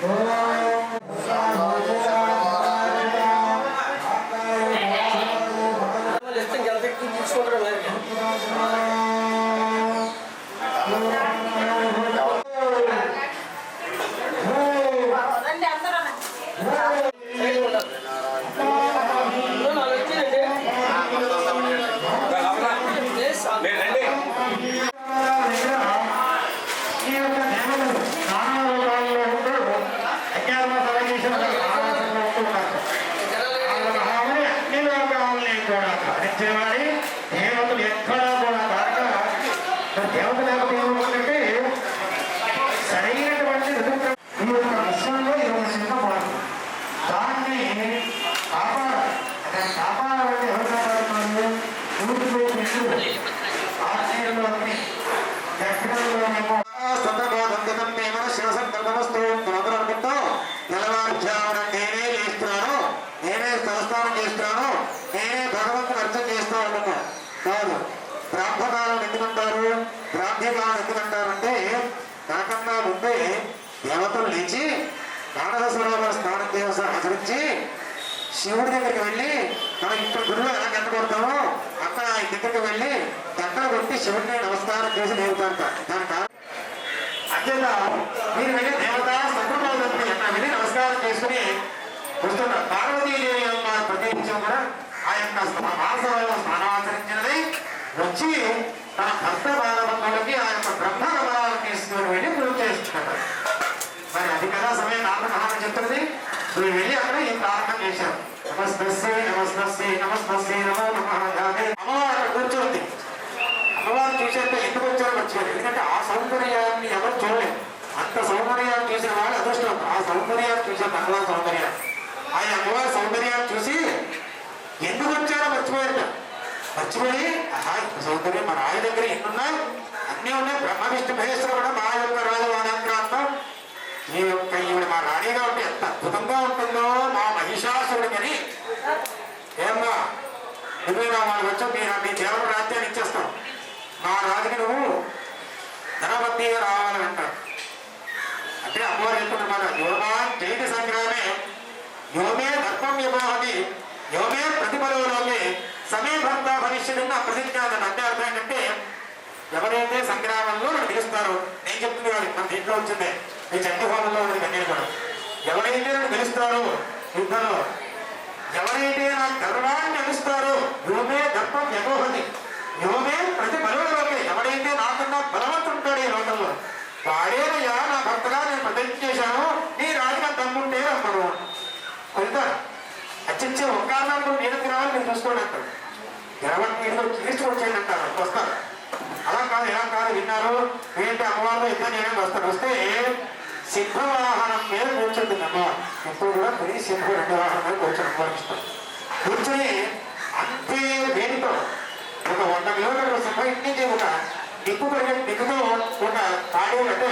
Oh, కూడా కాదు. బ్రాహ్మకాలం ఎందుకంటారు? బ్రాహ్మ్యకాలం ఎందుకంటారంటే నాకన్నా ముందే దేవతలు లేచి మానవ సరోవర స్నానం దేవత ఆచరించి శివుడి దగ్గరికి వెళ్ళి మనం ఇప్పుడు గురువు ఎలా గంట అక్కడ ఆయన దగ్గరికి వెళ్ళి దగ్గర కొట్టి శివుడిని నమస్కారం చేసి నేర్పుతారట దాని కారణం? అత్యంత మీరు వెళ్ళి దేవత సంప్రదాయాన్ని వెళ్ళి నమస్కారం చేసుకుని వస్తున్నారు. పార్వతీదేవి అమ్మ ప్రత్యేకించడం కూడా ఆ యొక్క మాసవైన స్నానాచరించినది వచ్చి తన భర్త బాలబంధువులకి ఆ యొక్క బ్రహ్మ కమలాలను తీసుకుని వెళ్ళి పూజ చేస్తున్నాడు మరి అది కదా సమయం. నాన్న చెప్తుంది. చెప్తున్నది మీరు వెళ్ళి అక్కడ ఈ ప్రారంభం చేశారు నమస్తస్సే నమస్తస్సే నమస్తస్సే నమో నమః. అమ్మవారు అక్కడ కూర్చోంది అమ్మవారు చూసేంత ఎందుకు వచ్చారో వచ్చారు. ఎందుకంటే ఆ సౌందర్యాన్ని ఎవరు చూడలేదు. అంత సౌందర్యాన్ని చూసిన వాళ్ళు అదృష్టం ఆ సౌందర్యాన్ని చూసే మహిళా సౌందర్యం. ఆయన అమ్మవారి సౌందర్యాన్ని చూసి ఎందుకు వచ్చారో మర్చిపోయారట. మర్చిపోయి ఆహా ఇంత సౌందర్యం మన ఆయన దగ్గర ఎన్నున్నాయి? అన్నీ ఉన్నాయి. బ్రహ్మ విష్ణు మహేశ్వర కూడా మా యొక్క రాజవానాంతరాత్మ ఈ యొక్క ఈవిడ మా రాణిగా ఉంటే ఎంత అద్భుతంగా ఉంటుందో మా మహిషాసురుడికని ఏమ్మా నువ్వేనా నా వాళ్ళు వచ్చావు. మీరు మీ దేవుడు రాజ్యాన్ని ఇచ్చేస్తాం. మా రాజుకి నువ్వు ధనపతిగా రావాలని అంటారు అంటే అమ్మవారు చెప్తున్నమాట యోమా జైన సంగ్రామే యోమే ధర్మం అది యోమే ప్రతిఫలంలోనే సమయ భర్త భవిష్యత్తు ప్రతిజ్ఞ అని అంటే అర్థం ఏంటంటే ఎవరైతే సంగ్రామంలో నన్ను గెలుస్తారో నేను చెప్తుంది కాదు మన దీంట్లో వచ్చిందే. ఈ చంద్రభవనంలో ఉంది కన్నీరు కూడా. ఎవరైతే నన్ను గెలుస్తారో యుద్ధంలో ఎవరైతే నా గర్వాన్ని గెలుస్తారో యువమే దర్పం యమోహది యువమే ప్రతి బలంలోకి ఎవరైతే నాకన్నా బలవంతుంటాడు ఈ లోకంలో వాడేనయ్యా నా భర్తగా నేను ప్రతిజ్ఞ చేశాను నీ రాజుగా దమ్ముంటే అమ్మడు వెళ్తారు అచ్చచ్చే ఒక కారణాలు కూడా నేను రావాలి నేను చూసుకోండి అంటారు గెలవని మీరు తీర్చుకొచ్చేయండి అంటారు వస్తారు అలా కాదు ఎలా కాదు విన్నారు? ఏంటి అమ్మవారిలో ఇద్దరు నేను వస్తారు వస్తే సింహవాహనం మీద కూర్చుంటుంది అమ్మవారు ఇప్పుడు కూడా ప్రతి సింహ రెండు వాహనం మీద కూర్చొని అమ్మవారిస్తారు కూర్చొని అంతే వేడితో ఒక వంద కిలోమీటర్ల సింహం ఇంటి నుంచి ఒక దిక్కు పరిగెత్తి దిక్కుతో ఒక తాడే అంటే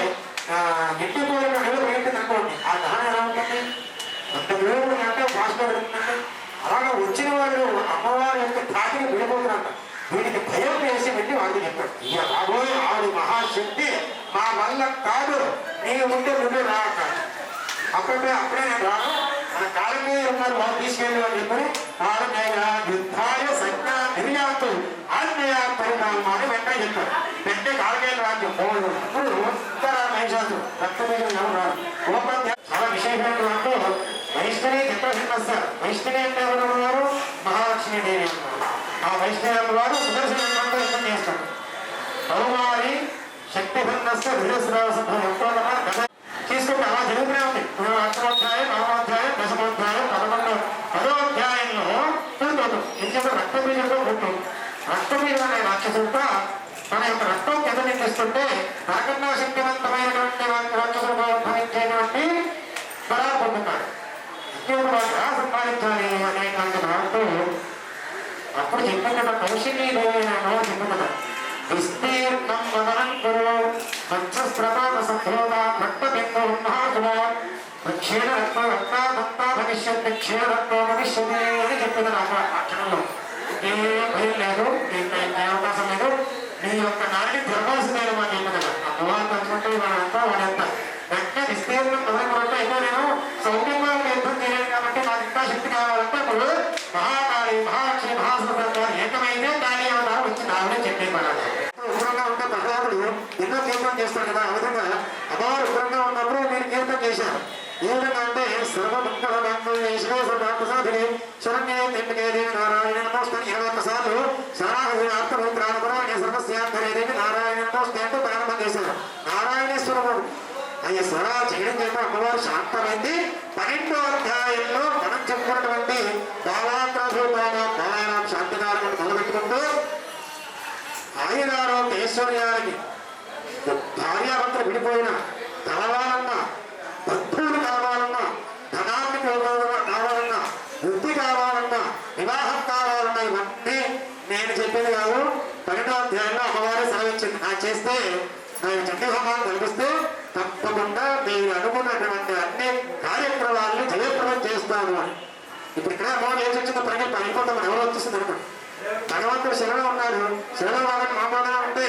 ఇంటి పోయిన నీళ్ళు పరిగెత్తింది అనుకోండి. ఆ దహనం ఎలా ఉంటుంది వంద కిలోమీటర్లు అంటే ఫాస్ట్గా పెడుతుందంటే అలాగా వచ్చిన వాళ్ళు అమ్మవారి యొక్క తాకిని విడిపోతున్నట్ట. వీడికి భయం వేసి వెళ్ళి వాళ్ళు చెప్పాడు ఇక రాబోయే ఆవిడ మహాశక్తి మా వల్ల కాదు నీ ఉంటే నువ్వు రాక. అన్నాడు అప్పుడే అప్పుడే నేను రాను మన కాలం మీద ఉన్నారు వాళ్ళు తీసుకెళ్ళి వాళ్ళు చెప్పని కాలం యుద్ధాయ సజ్ఞాన నిర్యాతు ఆత్మీయ పరిణామాన్ని వెంటనే చెప్పారు. వెంటనే కాలకేల రాజ్యం పోవడం అప్పుడు ఉత్తర మహిషాసు రక్తమైన ఎవరు రారు. గోపత్య చాలా విశేషమైనటువంటి వైష్ణవి చిత్రసింహస్య వైష్ణవి అంటే ఎవరు ఉన్నారు మహాలక్ష్మి దేవి ఆ వైష్ణవి వారు సుదర్శన యుద్ధం చేస్తారు. బహుమారి శక్తి భిన్నస్య ధృతశ్రావ తీసుకుంటే అలా జరుగుతూనే ఉంది. అష్టమోధ్యాయం నవమోధ్యాయం దశమోధ్యాయం పదకొండు పదో అధ్యాయంలో పూర్తవుతుంది. ఎందుకంటే రక్తబీజంలో పుట్టు రక్తబీజం అనే రాక్షసుడితో తన యొక్క రక్తం కిందనిపిస్తుంటే నాకన్నా శక్తివంతమైనటువంటి రాక్షసుడు ఉద్భవించేటువంటి వరాలు పొందుతాడు ఇంకేం సంపాదించాలి అనేటువంటి దాంతో అప్పుడు చెప్పిన కౌశల్య చెప్పిన విస్తీర్ణం వదనం కురు మత్స్రపాద సంభోద భక్త బిందు రక్త భక్త భవిష్యత్ క్షీణ భవిష్యత్ అని చెప్పిన నాకు అక్షరంలో ఏ భయం లేదు నీకు అవకాశం లేదు నీ యొక్క నాటి ధర్మాల్సిందే మా చెప్పిన అమ్మవారు తలుచుకుంటే వాళ్ళంతా వాళ్ళంతా ఎంత విస్తీర్ణం మొదలుకుంటే అయితే నేను సౌమ్యంగా యుద్ధం చేయలేదు కాబట్టి నాకు ఇంకా శక్తి కావాలంటే అప్పుడు మహాకాళి మహాలక్ష్మి మహాసుభద్ర ఏకమైతే కాళీ అవతారం వచ్చి నావిడే చెప్పే ఉగ్రంగా ఉంటే ప్రహ్లాదుడు ఎన్నో కీర్తనం చేస్తాడు కదా ఆ విధంగా అపార ఉగ్రంగా ఉన్నప్పుడు నేను కీర్తనం చేశాను ఏ విధంగా అంటే సర్వమంగళ మంగళేశ్వరాధిని శరణ్యే తిండికే దేవి నారాయణ నమోస్తని ఇరవై ఒక్క సార్లు శరణాగతి అర్థమైత్రాను కూడా సర్వస్యాంతరే దేవి నారాయణ నమోస్తే అంటూ ప్రారంభం చేశారు నారాయణేశ్వరముడు అది సేవ చేయడం చేత అమ్మవారు శాంతమైంది. పన్నెండో అధ్యాయంలో మనం చెప్పుకున్నటువంటి బాలాగ్రభూపాన బాలారాం శాంతికారం మొదలుపెట్టుకుంటూ ఆయుధారోగ్య ఐశ్వర్యానికి భార్యాభర్తలు విడిపోయిన కలవాలన్నా బంధువులు కావాలన్నా ధనాన్ని కావాలన్నా వృద్ధి కావాలన్నా వివాహం కావాలన్నా ఇవన్నీ నేను చెప్పేది కాదు. పన్నెండో అధ్యాయంలో అమ్మవారే సెలవిచ్చింది. ఆ చేస్తే ఆయన చండీ హోమాన్ని కల్పిస్తే తప్పకుండా మీరు అనుకున్నటువంటి అన్ని కార్యక్రమాలను జయప్రదం చేస్తాను అని. ఇప్పుడు ఇక్కడ అమ్మవారు ఏం వచ్చిందో ప్రజలు పడిపోతాం ఎవరు వచ్చేసింది అనమాట భగవంతుడు శరణం ఉన్నాడు. శరణం వాళ్ళని మామూలుగా ఉంటే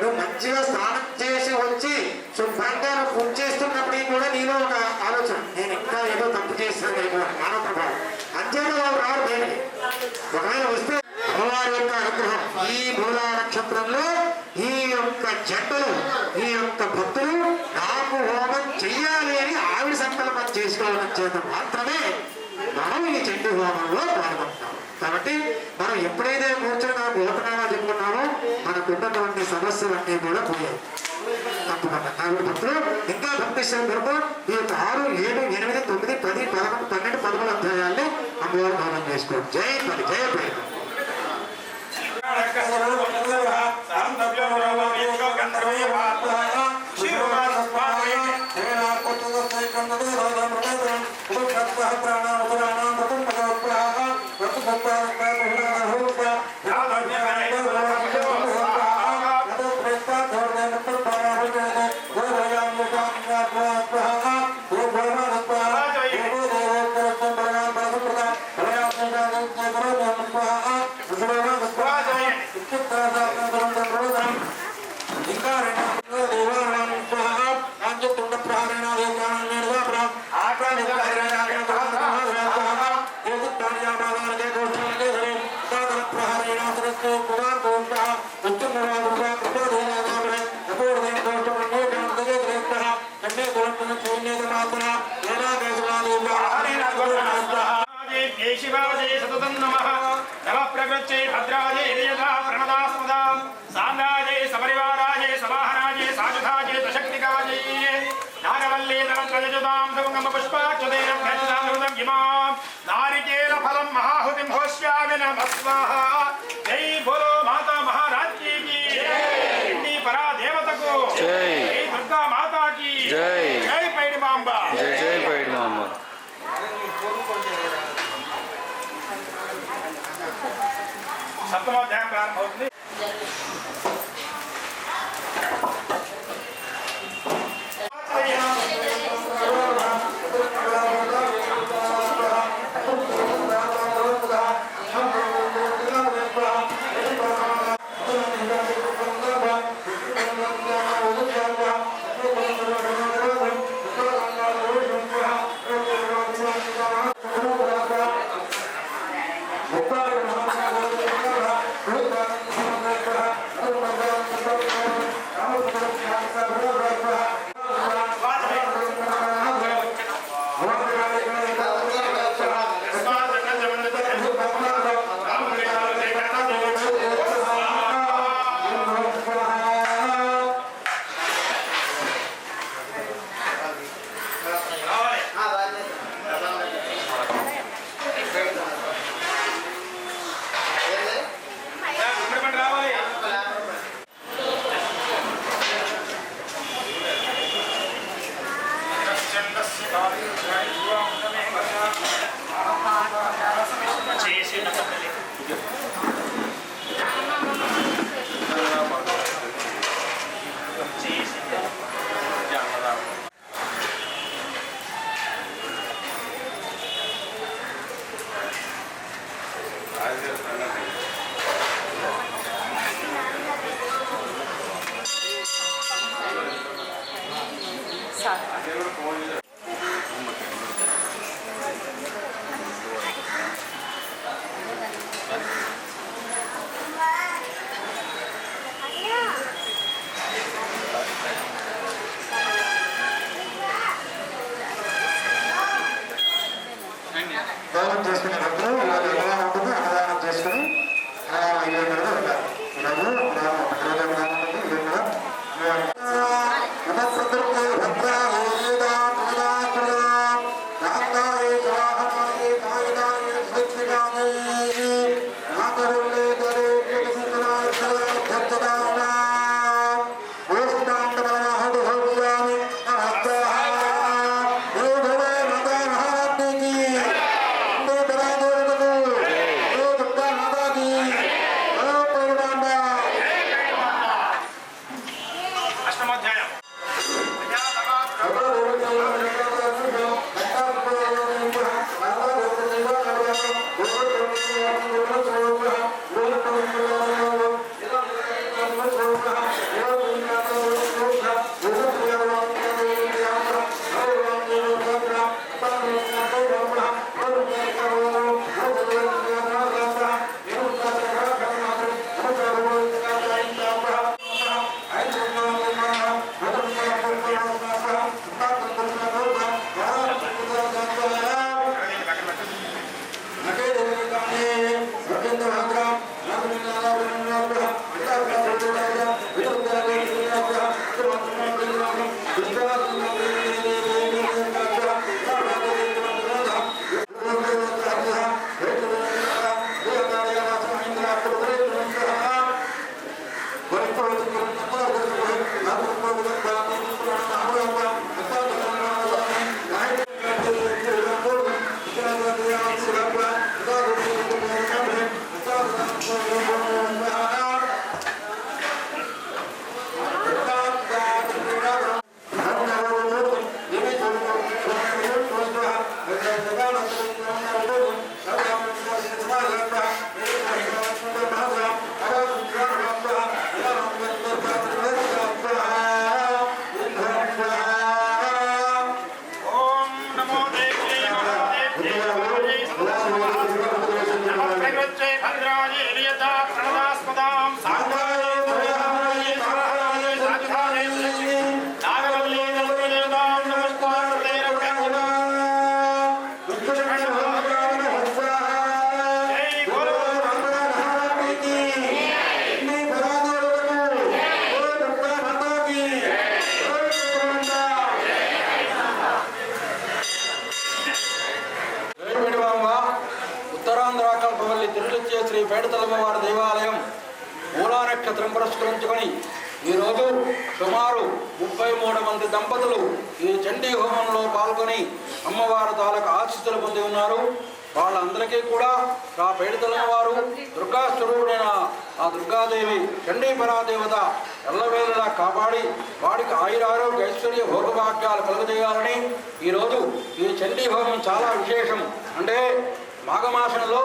నువ్వు మంచిగా స్నానం చేసి వచ్చి శుభ్రంగా నువ్వు పూజ చేస్తున్నప్పటికీ కూడా నీలో ఒక ఆలోచన. నేను ఇంకా ఏదో తప్పు చేస్తాను మానవ ప్రభావం. అంతేగా వాళ్ళు రారు దేనికి? ఒకవేళ వస్తే అమ్మవారి యొక్క అనుగ్రహం ఈ మూలా నక్షత్రంలో ఈ జంటలు ఈ యొక్క భక్తులు నాకు హోమం చెయ్యాలి అని ఆవిడ సంకల్పం చేసుకోవడం చేత మాత్రమే మనం ఈ చెట్టు హోమంలో పాల్గొంటాం. కాబట్టి మనం ఎప్పుడైతే కూర్చొని మనం గోపనామా చెప్పుకున్నామో మనకు ఉన్నటువంటి సమస్యలన్నీ కూడా పోయాయి. తప్పకుండా. కాబట్టి భక్తులు ఇంకా భక్తి శ్రద్ధతో ఈ యొక్క ఆరు ఏడు ఎనిమిది తొమ్మిది పది పదకొండు పన్నెండు పదమూడు అధ్యాయాన్ని అమ్మవారు భావన చేసుకోండి. జై పది జయ పది శివాజయ సతతం నమ నమ ప్రకృత్యై భద్రాజయ యథా ప్రణదాస్పద సామ్రాజయ సపరివారాజయ సమాహరాజయ సాయుధాజయ దశక్తికాజయ నాగవల్లీ నరత్రజుదాం సుగమ పుష్పాచ్యుతేన భ్రజామృతం ఇమాం నారికేల ఫలం మహాహుతిం భోష్యామి నమ సప్తమోధ్యాయం ప్రారంభమవుతుంది ముప్పై ప్రకృత్యై నక్షత్రం పురస్కరించుకొని ఈరోజు సుమారు ముప్పై మూడు మంది దంపతులు ఈ చండీ హోమంలో పాల్గొని అమ్మవారు తాలూకు ఆశిస్తులు పొంది ఉన్నారు. వాళ్ళందరికీ కూడా ఆ పేడతలమ్మ వారు దుర్గా స్వరూపుడైన ఆ దుర్గాదేవి చండీ పరాదేవత ఎల్లవేళలా కాపాడి వాడికి ఆయురారోగ్య ఐశ్వర్య భోగభాగ్యాలు కలుగజేయాలని ఈరోజు ఈ చండీ హోమం చాలా విశేషం. అంటే మాఘమాసంలో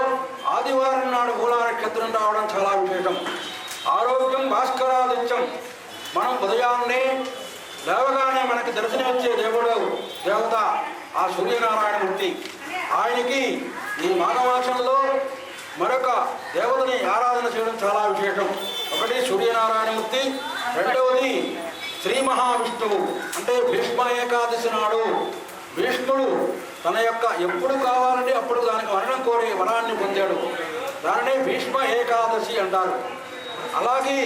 ఆదివారం నాడు మూలా నక్షత్రం రావడం చాలా విశేషం. ఆరోగ్యం భాస్కరాదిత్యం. మనం ఉదయాన్నే లేవగానే మనకి దర్శనమిచ్చే దేవుడు దేవత ఆ సూర్యనారాయణమూర్తి. ఆయనకి ఈ మాఘమాసంలో మరొక దేవతని ఆరాధన చేయడం చాలా విశేషం. ఒకటి సూర్యనారాయణమూర్తి రెండవది శ్రీ మహావిష్ణువు. అంటే భీష్మ ఏకాదశి నాడు భీష్ముడు తన యొక్క ఎప్పుడు కావాలంటే అప్పుడు దానికి వరణం కోరి వరాన్ని పొందాడు. దానినే భీష్మ ఏకాదశి అంటారు. అలాగే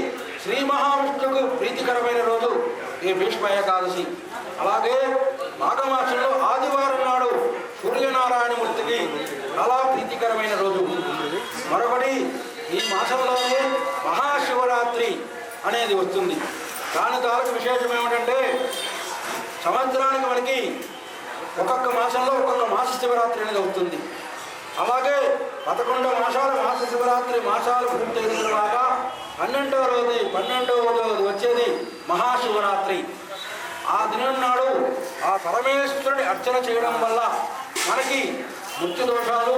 శ్రీ మహావిష్ణుకు ప్రీతికరమైన రోజు ఈ భీష్మ ఏకాదశి. అలాగే మాఘమాసంలో ఆదివారం నాడు సూర్యనారాయణమూర్తికి చాలా ప్రీతికరమైన రోజు. మరొకటి ఈ మాసంలోనే మహాశివరాత్రి అనేది వస్తుంది. దాని తాలూకు విశేషం ఏమిటంటే సంవత్సరానికి మనకి ఒక్కొక్క మాసంలో ఒక్కొక్క మాస శివరాత్రి అనేది అవుతుంది అలాగే పదకొండు మాసాల మాస శివరాత్రి మాసాలు పూర్తయిన తర్వాత పన్నెండవ రోజు పన్నెండవ రోజు వచ్చేది మహాశివరాత్రి. ఆ దినం నాడు ఆ పరమేశ్వరుని అర్చన చేయడం వల్ల మనకి మృత్యు దోషాలు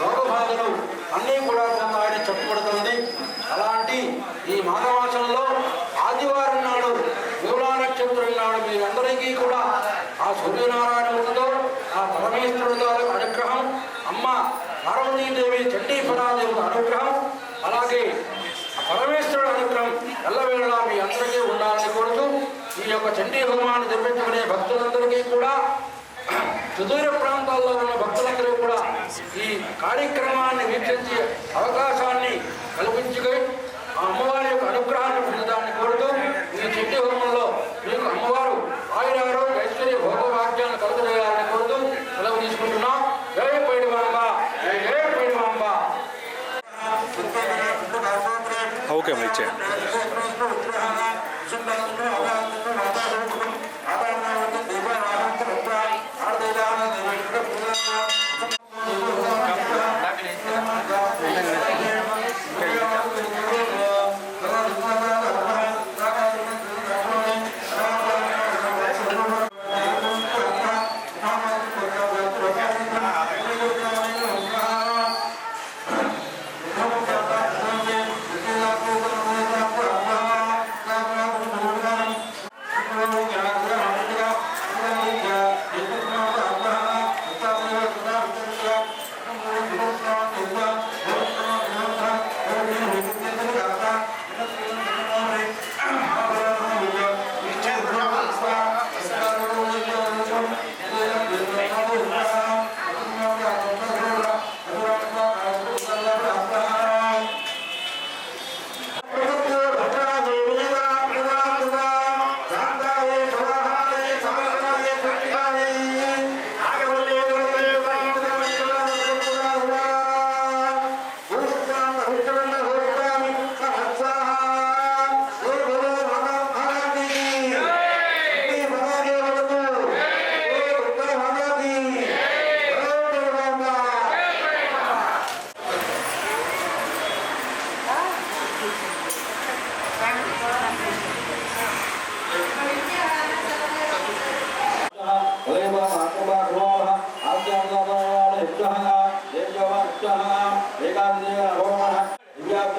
రోగబాధలు అన్నీ కూడా పొందాయని చెప్పబడుతుంది అలాంటి ఈ మాఘమాసంలో ఆదివారం నాడు మూలా నక్షత్రం నాడు మీ అందరికీ కూడా ఆ సూర్యనారాయణమూర్తితో ఆ పరమేశ్వరుడితో అనుగ్రహం అమ్మ పార్వతీదేవి చండీఫలాదేవి అనుగ్రహం అలాగే పరమేశ్వరుడు అనుగ్రహం ఎల్లవేళలా మీ అందరికీ ఉండాలని కోరుతూ ఈ యొక్క చండీ హోమాన్ని జరిపించుకునే భక్తులందరికీ కూడా సుదూర ప్రాంతాల్లో ఉన్న భక్తులందరూ కూడా ఈ కార్యక్రమాన్ని వీక్షించే అవకాశాన్ని కల్పించుకొని ఆ అమ్మవారి యొక్క అనుగ్రహాన్ని పొందడానికి మీరు